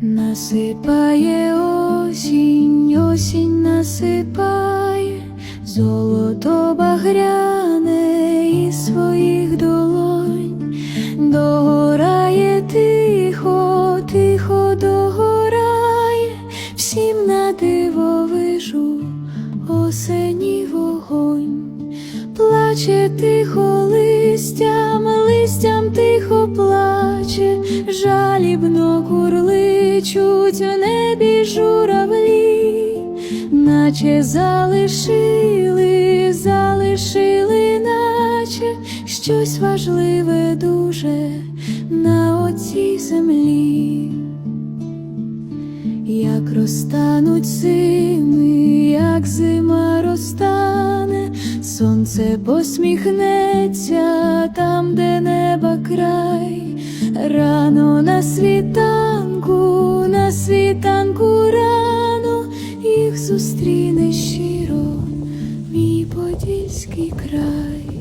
Насипає осінь, осінь насипає, золото багряне плаче тихо листям, листям тихо плаче, жалібно курличуть у небі журавлі, наче залишили, залишили, наче щось важливе дуже на оцій землі. Як розтануть зими, як зима сонце посміхнеться там, де неба край, рано на світанку, на світанку рано їх зустріне щиро, мій подільський край.